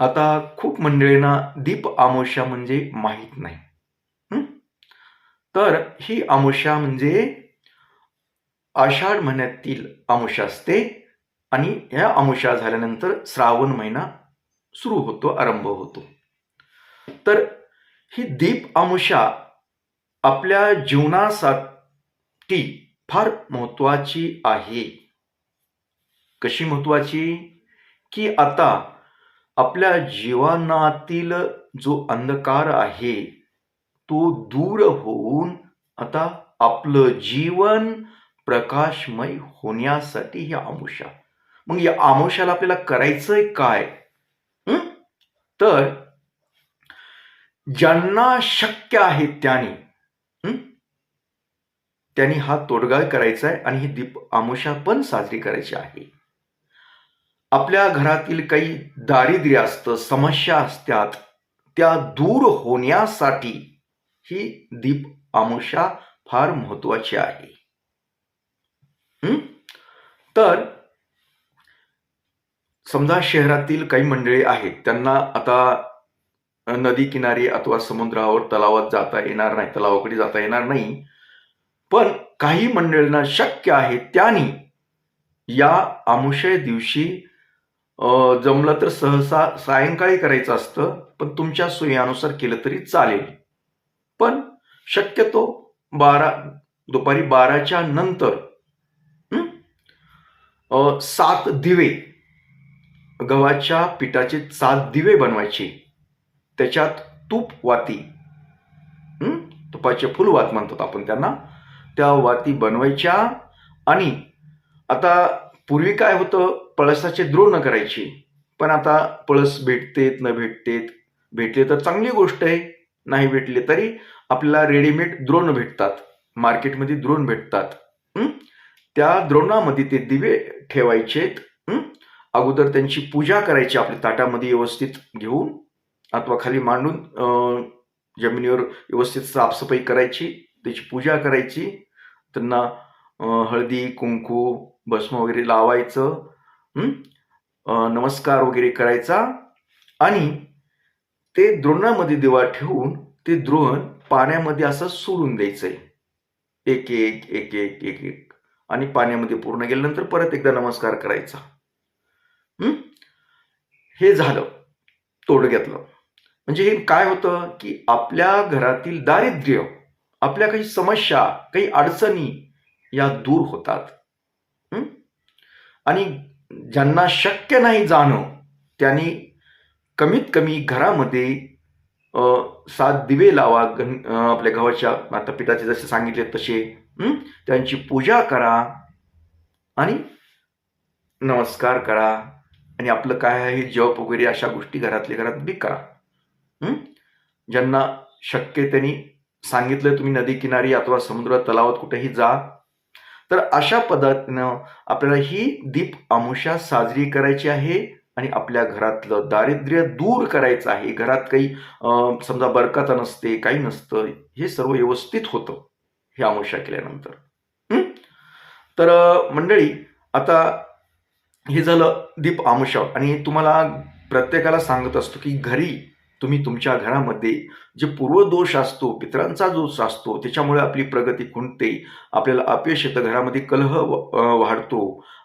आता खूप मंडळींना दीप आमोशा म्हणजे माहीत नाही. तर ही आमोशा म्हणजे आषाढ महिन्यातील आमोशा असते आणि ह्या आमोशा झाल्यानंतर श्रावण महिना सुरू होतो आरंभ होतो. तर ही दीप आमोशा आपल्या जीवनासाठी फार महत्वाची आहे. कशी महत्वाची की आता आपल्या जीवनातील जो अंधकार आहे तो दूर होऊन आता आपलं जीवन प्रकाशमय होण्यासाठी ही आमुषा मग या आमुषाला आपल्याला करायचंय काय? तर ज्यांना शक्य आहे त्याने त्यांनी हा तोडगा करायचा आहे आणि ही दीप आमुषा पण साजरी करायची आहे. आपल्या घरातील काही दारिद्र्य असतं समस्या असतात त्या दूर होण्यासाठी ही दीप आमुषा फार महत्वाची आहे. तर समजा शहरातील काही मंडळी आहेत त्यांना आता नदी किनारी अथवा समुद्रावर तलावात जाता येणार नाही तलावाकडे जाता येणार नाही पण काही मंडळींना शक्य आहे त्यांनी या आमुषय दिवशी जमलं तर सहसा सायंकाळी करायचं असतं पण तुमच्या सोयीनुसार केलं तरी चालेल. पण शक्यतो बारा दुपारी बाराच्या नंतर सात दिवे गव्हाच्या पिठाचे सात दिवे बनवायचे. त्याच्यात तूप वाती तुपाचे तुपाचे फुलवात म्हणतात आपण त्यांना. त्या वाती बनवायच्या आणि आता पूर्वी काय होतं? पळसाचे द्रोण करायची. पण आता पळस भेटतेत न भेटतेत. भेटले तर चांगली गोष्ट आहे. नाही भेटले तरी आपल्याला रेडीमेड द्रोण भेटतात. मार्केटमध्ये द्रोण भेटतात. त्या द्रोणामध्ये ते दिवे ठेवायचेत. अगोदर त्यांची पूजा करायची आपल्या ताटामध्ये व्यवस्थित घेऊन अथवा खाली मांडून जमिनीवर व्यवस्थित साफसफाई करायची. त्याची पूजा करायची. त्यांना हळदी कुंकू भस्म वगैरे लावायचं नमस्कार वगैरे करायचा आणि ते द्रोणामध्ये दिवा ठेवून ते द्रोण पाण्यामध्ये असं सोडून द्यायचंय. एक एक एक एक एक एक. आणि पाण्यामध्ये पूर्ण गेल्यानंतर परत एकदा नमस्कार करायचा. हे? झालं. तोडग्यातलं म्हणजे हे काय होतं की आपल्या घरातील दारिद्र्य आपल्या काही समस्या काही अडचणी या दूर होतात. आणि ज्यांना शक्य नाही जाणं त्यांनी कमीत कमी घरामध्ये सात दिवे लावा गण आपल्या गावाच्या माता पिताचे जसे सांगितले तसे. त्यांची पूजा करा आणि नमस्कार करा आणि आपलं काय आहे जप वगैरे अशा गोष्टी घरातल्या घरात बी करा. ज्यांना शक्य त्यांनी सांगितलं तुम्ही नदी किनारी अथवा समुद्र तलावात कुठेही जा. तर अशा पद्धतीनं आपल्याला ही दीप आमुषा साजरी करायची आहे आणि आपल्या घरातलं दारिद्र्य दूर करायचं आहे. घरात काही समजा बरकता नसते काही नसतं हे सर्व व्यवस्थित होतं हे आमुषा केल्यानंतर. तर मंडळी आता हे झालं दीप आमुषा आणि तुम्हाला प्रत्येकाला सांगत असतो की घरी तुम्ही तुमच्या घरामध्ये जे पूर्वदोष असतो पितरांचा दोष असतो त्याच्यामुळे आपली प्रगती खुंटते आपल्याला अपयश येतं घरामध्ये कलह व- वाढतो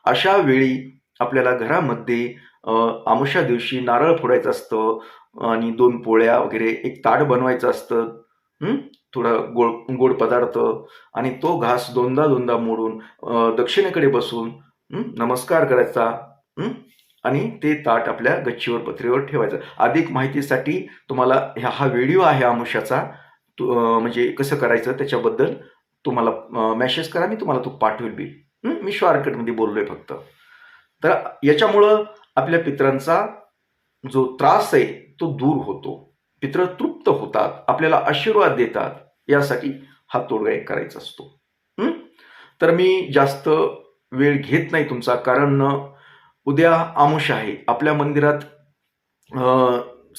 अशा वेळी आपल्याला घरामध्ये अं, आमुषा दिवशी नारळ फोडायचं असतं आणि दोन पोळ्या वगैरे एक ताट बनवायचं असतं थोडा थोडं गोड गोड पदार्थ आणि तो घास दोनदा दोनदा मोडून दक्षिणेकडे बसून नमस्कार करायचा आणि ते ताट आपल्या गच्चीवर पत्रीवर ठेवायचं. अधिक माहितीसाठी तुम्हाला ह्या हा व्हिडिओ आहे आमुष्याचा. तु- म्हणजे कसं करायचं त्याच्याबद्दल तुम्हाला मेसेज करा मी तुम्हाला तो पाठवेल बी. मी शॉर्टकटमध्ये आहे फक्त. तर याच्यामुळं आपल्या पित्रांचा जो त्रास आहे तो दूर होतो. पित्र तृप्त होतात आपल्याला आशीर्वाद देतात यासाठी हा तोडगा एक करायचा असतो. तर मी जास्त वेळ घेत नाही तुमचा कारण उद्या आमुष आहे. आपल्या मंदिरात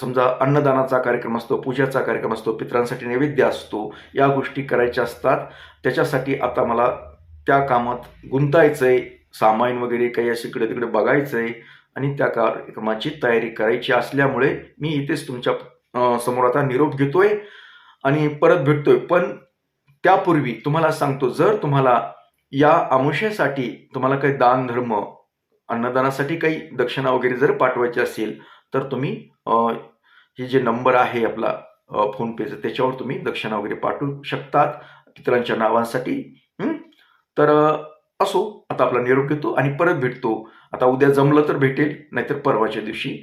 समजा अन्नदानाचा कार्यक्रम असतो पूजाचा कार्यक्रम असतो पित्रांसाठी नैवेद्य असतो या गोष्टी करायच्या असतात. त्याच्यासाठी आता मला त्या कामात गुंतायचं आहे सामान वगैरे काही असे इकडे तिकडे बघायचं आहे आणि त्या कार्यक्रमाची तयारी करायची असल्यामुळे मी इथेच तुमच्यासमोर आता निरोप घेतोय आणि परत भेटतोय. पण त्यापूर्वी तुम्हाला सांगतो जर तुम्हाला या आमुषेसाठी तुम्हाला काही दान धर्म अन्नदानासाठी काही दक्षिणा वगैरे जर पाठवायची असेल तर तुम्ही हे जे नंबर आहे आपला फोनपेचं फोनपेचा त्याच्यावर तुम्ही दक्षिणा वगैरे पाठवू शकतात पितरांच्या नावांसाठी. तर असो आता आपला निरोप घेतो आणि परत भेटतो. आता उद्या जमलं तर भेटेल नाहीतर परवाच्या दिवशी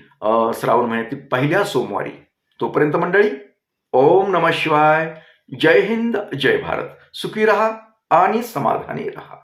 श्रावण महिन्यातील पहिल्या सोमवारी. तोपर्यंत मंडळी ओम नम शिवाय. जय हिंद जय भारत. सुखी रहा आणि समाधानी रहा.